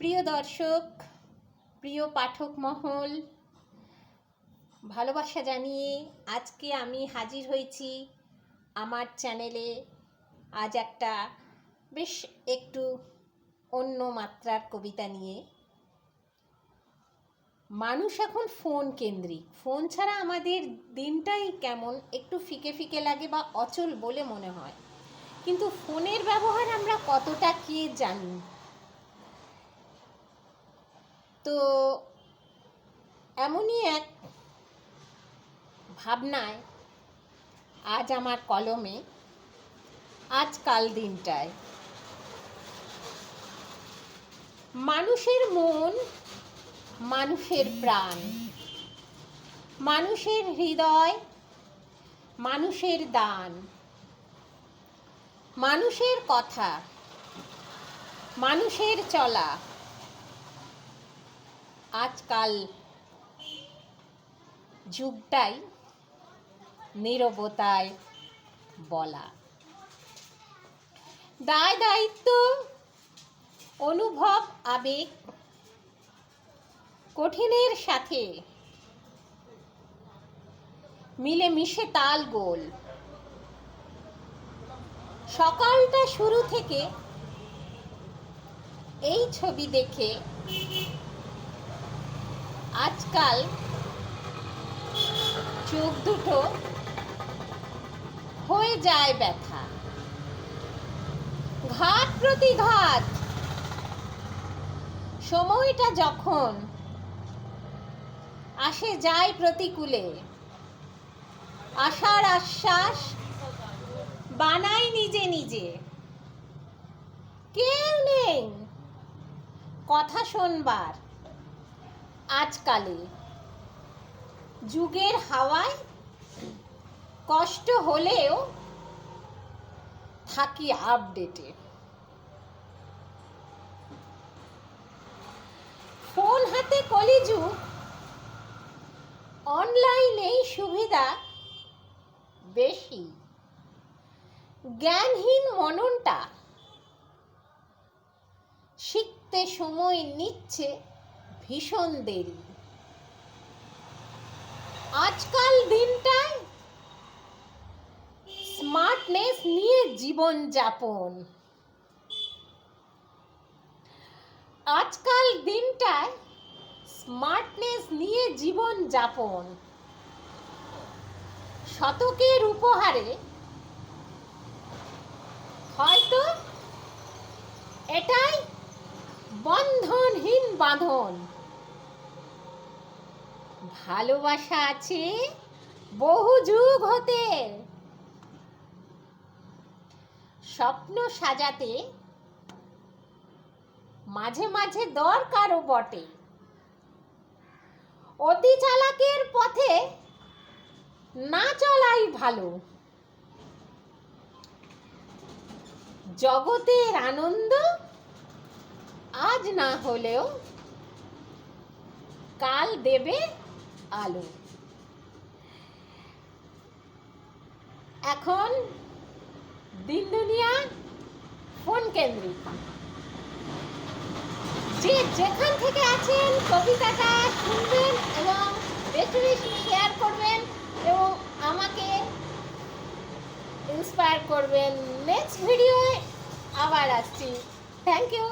প্রিয় দর্শক, প্রিয় পাঠক মহল, ভালোবাসা জানিয়ে আজকে আমি হাজির হয়েছি আমার চ্যানেলে। আজ একটা বেশ একটু অন্য মাত্রার কবিতা নিয়ে। মানুষ এখন ফোন কেন্দ্রিক। ফোন ছাড়া আমাদের দিনটাই কেমন, একটু ফিকে ফিকে লাগে বা অচল বলে মনে হয়। কিন্তু ফোনের ব্যবহার আমরা কতটা কি জানি? তো এমনই এক ভাবনায় আজ আমার কলমে আজকাল দিনটায়। মানুষের মন মানুষের প্রাণ। মানুষের হৃদয় মানুষের দান। মানুষের কথা মানুষের চলা। আজকাল যুগটাই নীরবতায় বলা। দায় দায়িত্ব, অনুভব, আবেগ কঠিনের সাথে মিলে মিশে তাল গোল। সকালটা শুরু থেকে এই ছবি দেখে আজকাল চোখ দুটো হয়ে যায় ব্যথা। ঘাট প্রতিঘাত। সময়টা যখন আসে যায় প্রতিকূলে। আশার আশ্বাস বানাই নিজে নিজে। কেউ নেই। কথা শোনবার। আজকালে যুগের হাওয়ায় কষ্ট হলেও থাকি আপডেটে ফোন হাতে কলিযুগ, অনলাইনেই সুবিধা বেশি। জ্ঞানহীন মননটা, শিখতে সময় নিচ্ছে ভীষণ দেরি। আজকাল দিনটায় স্মার্টনেস নিয়ে জীবন যাপন। আজকাল দিনটায় স্মার্টনেস নিয়ে জীবন যাপন। শতকের উপহারে হয়তো এটাই বন্ধনহীন বাঁধন। ভালোবাসা আছে বহু যুগ হতে। স্বপ্ন সাজাতে মাঝে মাঝে দরকারও বটে। অতি চালাকের পথে না চলাই ভালো। জগতের আনন্দ আজ না হলেও কাল দেবে আলো। এখন দিন দুনিয়া ফোন কেন্দ্রিক। যে যেখান থেকে আছেন, কবিতাটা শুনবেন এবং বেশি বেশি শেয়ার করবেন এবং আমাকে ইন্সপায়ার করবেন। নেক্সট ভিডিওয়ে আবার আসছি। Thank you